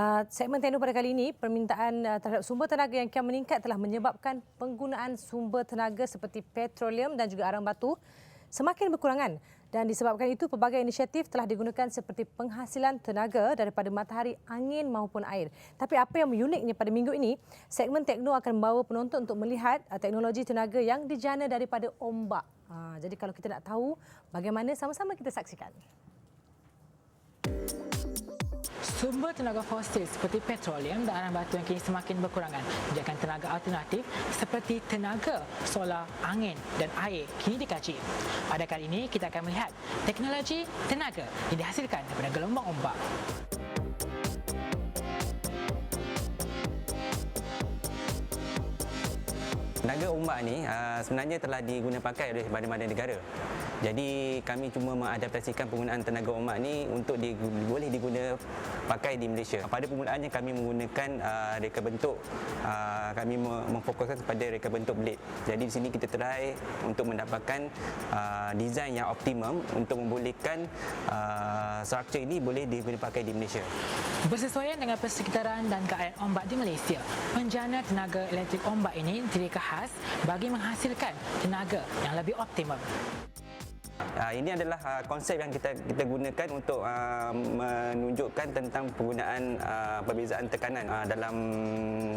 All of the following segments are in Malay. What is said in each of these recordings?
Uh, segmen tekno pada kali ini, permintaan uh, terhadap sumber tenaga yang kian meningkat telah menyebabkan penggunaan sumber tenaga seperti petroleum dan juga arang batu semakin berkurangan. Dan disebabkan itu, pelbagai inisiatif telah digunakan seperti penghasilan tenaga daripada matahari, angin maupun air. Tapi apa yang uniknya pada minggu ini, segmen tekno akan membawa penonton untuk melihat uh, teknologi tenaga yang dijana daripada ombak. Uh, jadi kalau kita nak tahu bagaimana, sama-sama kita saksikan. Sumber tenaga fosil seperti petroleum dan arang batu yang kini semakin berkurangan menjadikan tenaga alternatif seperti tenaga solar, angin dan air kini dikaji. Pada kali ini kita akan melihat teknologi tenaga yang dihasilkan daripada gelombang ombak. Tenaga ombak ni uh, sebenarnya telah digunakan oleh mana-mana negara. Jadi kami cuma mengadaptasikan penggunaan tenaga ombak ni untuk di, boleh diguna pakai di Malaysia. Pada permulaannya kami menggunakan uh, reka bentuk uh, kami memfokuskan kepada reka bentuk blade. Jadi di sini kita try untuk mendapatkan uh, design yang optimum untuk membolehkan uh, struktur ini boleh diguna pakai di Malaysia. Bersesuaian dengan persekitaran dan keadaan ombak di Malaysia, penjana tenaga elektrik ombak ini diri khas bagi menghasilkan tenaga yang lebih optimum. Uh, ini adalah uh, konsep yang kita kita gunakan untuk uh, menunjukkan tentang penggunaan uh, perbezaan tekanan uh, dalam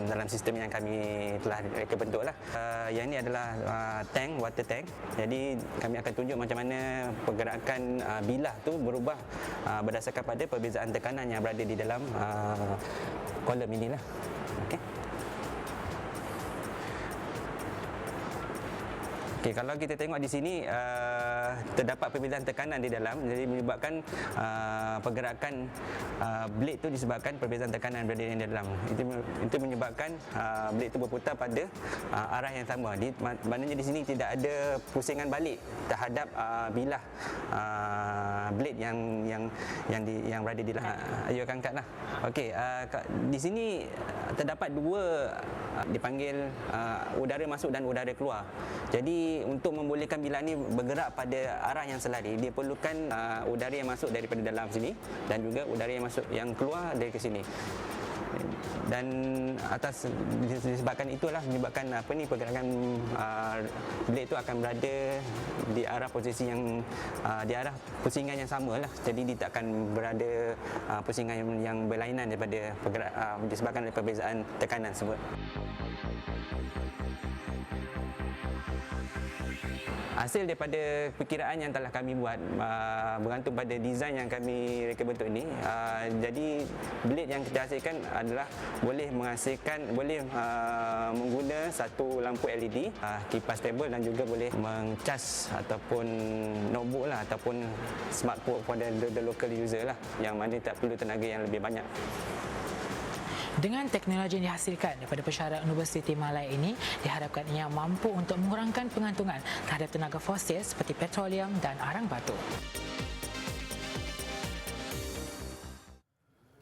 dalam sistem yang kami telah reka bentuklah. Uh, yang ini adalah uh, tank water tank. Jadi kami akan tunjuk macam mana pergerakan uh, bilah tu berubah uh, berdasarkan pada perbezaan tekanan yang berada di dalam uh, kolom inilah. Okey. Okay, kalau kita tengok di sini uh, terdapat perbezaan tekanan di dalam. Jadi menyebabkan uh, pergerakan uh, blade tu disebabkan perbezaan tekanan berada di dalam. Itu itu menyebabkan uh, blade tu berputar pada uh, arah yang sama. Di maknanya di sini tidak ada pusingan balik terhadap uh, bilah uh, blade yang yang yang di yang berada di uh, ayo angkatlah okey uh, di sini terdapat dua dipanggil uh, udara masuk dan udara keluar. Jadi untuk membolehkan bilah ni bergerak pada arah yang selari dia perlukan uh, udara yang masuk daripada dalam sini dan juga udara yang masuk yang keluar dari ke sini dan atas disebabkan itulah menyebabkan apa ni pergerakan uh, blade itu akan berada di arah posisi yang uh, di arah pusingan yang sama lah jadi dia tak akan berada uh, pusingan yang, yang berlainan daripada pergerak, uh, disebabkan oleh perbezaan tekanan tersebut. Hasil daripada perkiraan yang telah kami buat uh, bergantung pada desain yang kami reka bentuk ini. Uh, jadi blade yang kita hasilkan adalah boleh menghasilkan boleh uh, mengguna satu lampu LED, uh, kipas table dan juga boleh mengcas ataupun notebook lah ataupun smartphone kepada the, the local user lah yang mana tak perlu tenaga yang lebih banyak. Dengan teknologi yang dihasilkan daripada pesara Universiti Malaya ini, diharapkan ia mampu untuk mengurangkan pengantungan terhadap tenaga fosil seperti petroleum dan arang batu.